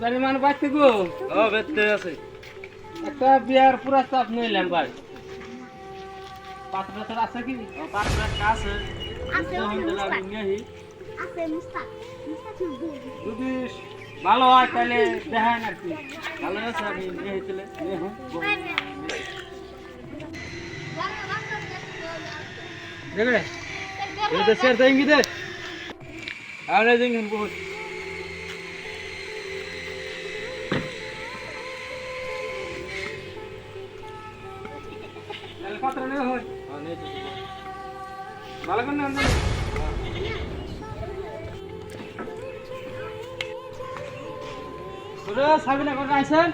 জানি মানে বাড়তে গো। ও বেতে আছে। একটা বিয়ার পুরা চাপ নিলাম ভাই। পাত্র টাত্র আছে কি? পাঁচ লাখ আছে। যদি ভালো হয় তাহলে দেখায় আর কি। ভালো আছে আমি নিয়ে আসছিলে নিয়ে এটা শেয়ার দেঙ্গি দে আর দিন বহুত পাত্র নেওয়া হয় তো ভালো করে না তোরা সাবিনা করে আইছেন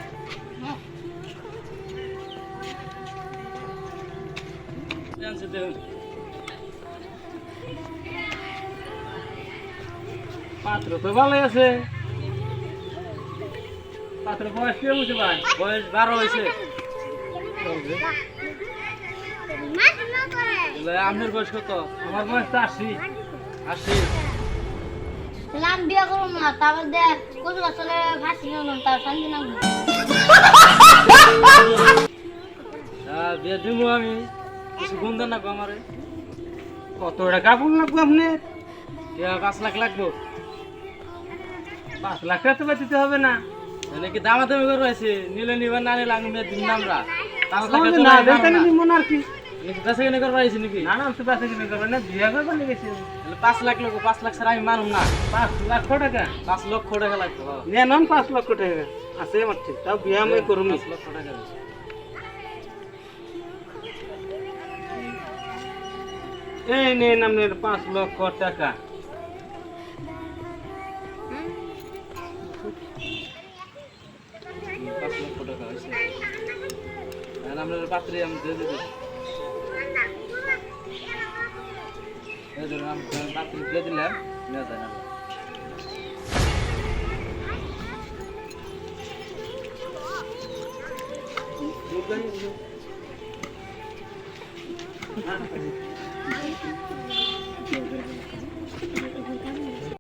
পাত্র তো আছে। পাত্র বয়স কে বুঝে ভাই? বয়স বারো হয়েছে। না আপনার বয়স কত? আমার বয়স তো আশি। আশি। লাম বিয়া করো না তারপর দে কত আসলে ফাঁসি নিলাম তার শান্তি না হ্যাঁ বিয়ে দিব আমি। কিছু দেন না গো আমারে। কত টাকা পড়ল লাগবে আপনি পাঁচ লাখ লাগবো। পাঁচ লাখ টাকা তো দিতে হবে না। মানে কি দামা দামি করে রয়েছে? নিলে নিবেন না নিলে আমি দিন আমরা। পাঁচ লাখ না দেখতে নিবি মনে আর কি। বেঁচে কিনে করে পাইছি নাকি? না না তো পাশে কিনে করবে না বিয়ে করবে লেগেছে তাহলে পাঁচ লাখ লোক পাঁচ লাখ ছাড়া আমি মানুম না। পাঁচ লাখ টাকা? পাঁচ লক্ষ টাকা হ্যাঁ। নিয়ে নন পাঁচ লক্ষ টাকা। আছে আমার ঠিক তাও বিয়ে আমি করুন। পাঁচ লক্ষ টাকা। এই নেন আপনার পাঁচ লক্ষ টাকা। পাঁচ লক্ষ টাকা হয়েছে। আপনার পাত্রে আমি দিয়ে দিবো। দিয়ে দিলাম নিয়ে যায় না